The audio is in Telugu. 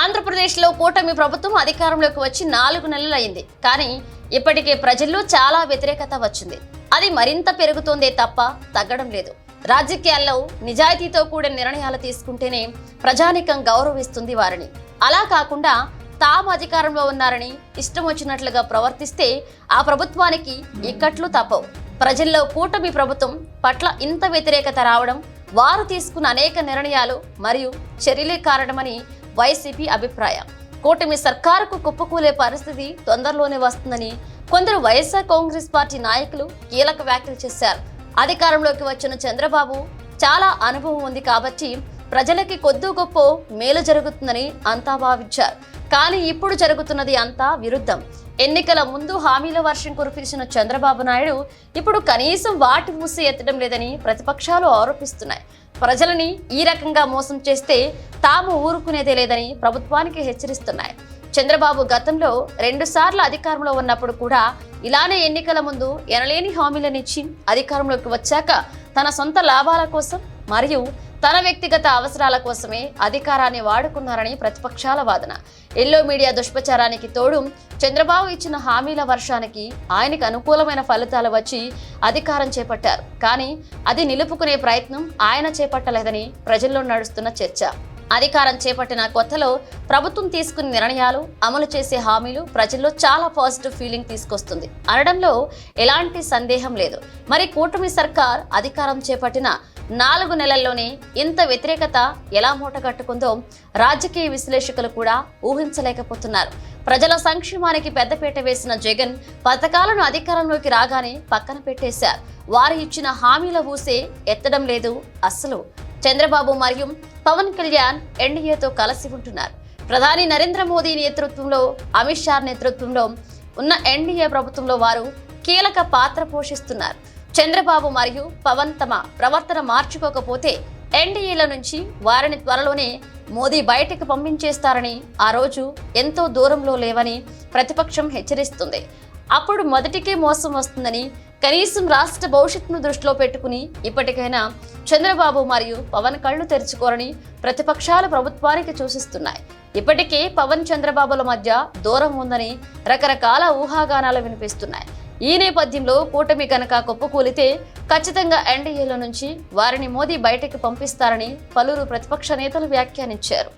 ఆంధ్రప్రదేశ్లో కూటమి ప్రభుత్వం అధికారంలోకి వచ్చి నాలుగు నెలలు అయింది కానీ ఇప్పటికే ప్రజల్లో చాలా వ్యతిరేకత వచ్చింది. అది మరింత పెరుగుతోందే తప్ప తగ్గడం లేదు. రాజకీయాల్లో నిజాయితీతో కూడిన నిర్ణయాలు తీసుకుంటేనే ప్రజానికం గౌరవిస్తుంది వారిని. అలా కాకుండా తాము అధికారంలో ఉన్నారని ఇష్టం వచ్చినట్లుగా ప్రవర్తిస్తే ఆ ప్రభుత్వానికి ఇక్కట్లు తప్పవు. ప్రజల్లో కూటమి ప్రభుత్వం పట్ల ఇంత వ్యతిరేకత రావడం వారు తీసుకున్న అనేక నిర్ణయాలు మరియు చర్యలే కారణమని వైసీపీ అభిప్రాయం. కూటమి సర్కారుకు కుప్పకూలే పరిస్థితి తొందరలోనే వస్తుందని కొందరు వైఎస్ఆర్ కాంగ్రెస్ పార్టీ నాయకులు కీలక వ్యాఖ్యలు చేశారు. అధికారంలోకి వచ్చిన చంద్రబాబు చాలా అనుభవం ఉంది కాబట్టి ప్రజలకి కొద్ది గొప్ప మేలు జరుగుతుందని అంతా భావించారు. కానీ ఇప్పుడు జరుగుతున్నది అంతా విరుద్ధం. ఎన్నికల ముందు హామీల వర్షం కురిపించిన చంద్రబాబు నాయుడు ఇప్పుడు కనీసం వాటి మూసి ఎత్తడం లేదని ప్రతిపక్షాలు ఆరోపిస్తున్నాయి. ప్రజలని ఈ రకంగా మోసం చేస్తే తాము ఊరుకునేదే లేదని ప్రభుత్వానికి హెచ్చరిస్తున్నాయి. చంద్రబాబు గతంలో రెండుసార్లు అధికారంలో ఉన్నప్పుడు కూడా ఇలానే ఎన్నికల ముందు ఎనలేని హామీలనిచ్చి అధికారంలోకి వచ్చాక తన సొంత లాభాల కోసం మరియు తన వ్యక్తిగత అవసరాల కోసమే అధికారాన్ని వాడుకున్నారని ప్రతిపక్షాల వాదన. ఎల్లో మీడియా దుష్ప్రచారానికి తోడు చంద్రబాబు ఇచ్చిన హామీల వర్షానికి ఆయనకు అనుకూలమైన ఫలితాలు వచ్చి అధికారం చేపట్టారు. కానీ అది నిలుపుకునే ప్రయత్నం ఆయన చేపట్టలేదని ప్రజల్లో నడుస్తున్న చర్చ. అధికారం చేపట్టిన కొత్తలో ప్రభుత్వం తీసుకున్న నిర్ణయాలు అమలు చేసే హామీలు ప్రజల్లో చాలా పాజిటివ్ ఫీలింగ్ తీసుకొస్తుంది. అనడంలో ఎలాంటి సందేహం లేదు. మరి కూటమి సర్కార్ అధికారం చేపట్టిన నాలుగు నెలల్లోనే ఇంత వ్యతిరేకత ఎలా మూటగట్టుకుందో రాజకీయ విశ్లేషకులు కూడా ఊహించలేకపోతున్నారు. ప్రజల సంక్షేమానికి పెద్దపీట వేసిన జగన్ పథకాలను అధికారంలోకి రాగానే పక్కన పెట్టేశారు. వారు ఇచ్చిన హామీల ఊసే ఎత్తడం లేదు అస్సలు. చంద్రబాబు మరియు పవన్ కళ్యాణ్ ఎన్డీఏతో కలిసి ఉంటున్నారు. ప్రధాని నరేంద్ర మోదీ నేతృత్వంలో అమిత్ షా నేతృత్వంలో ఉన్న ఎన్డీఏ ప్రభుత్వంలో వారు కీలక పాత్ర పోషిస్తున్నారు. చంద్రబాబు మరియు పవన్ తమ ప్రవర్తన మార్చుకోకపోతే ఎన్డీఏల నుంచి వారిని త్వరలోనే మోదీ బయటకు పంపించేస్తారని ఆ రోజు ఎంతో దూరంలో లేవని ప్రతిపక్షం హెచ్చరిస్తుంది. అప్పుడు మొదటికే మోసం వస్తుందని కనీసం రాష్ట్ర భవిష్యత్తును దృష్టిలో పెట్టుకుని ఇప్పటికైనా చంద్రబాబు మరియు పవన్ కళ్ళు తెరుచుకోరని ప్రతిపక్షాలు ప్రభుత్వానికి సూచిస్తున్నాయి. ఇప్పటికే పవన్ చంద్రబాబుల మధ్య దూరం ఉందని రకరకాల ఊహాగానాలు వినిపిస్తున్నాయి. ఈ నేపథ్యంలో కూటమి కనుక కుప్పకూలితే ఖచ్చితంగా ఎన్డీఏలో నుంచి వారిని మోదీ బయటకు పంపిస్తారని పలువురు ప్రతిపక్ష నేతలు వ్యాఖ్యానించారు.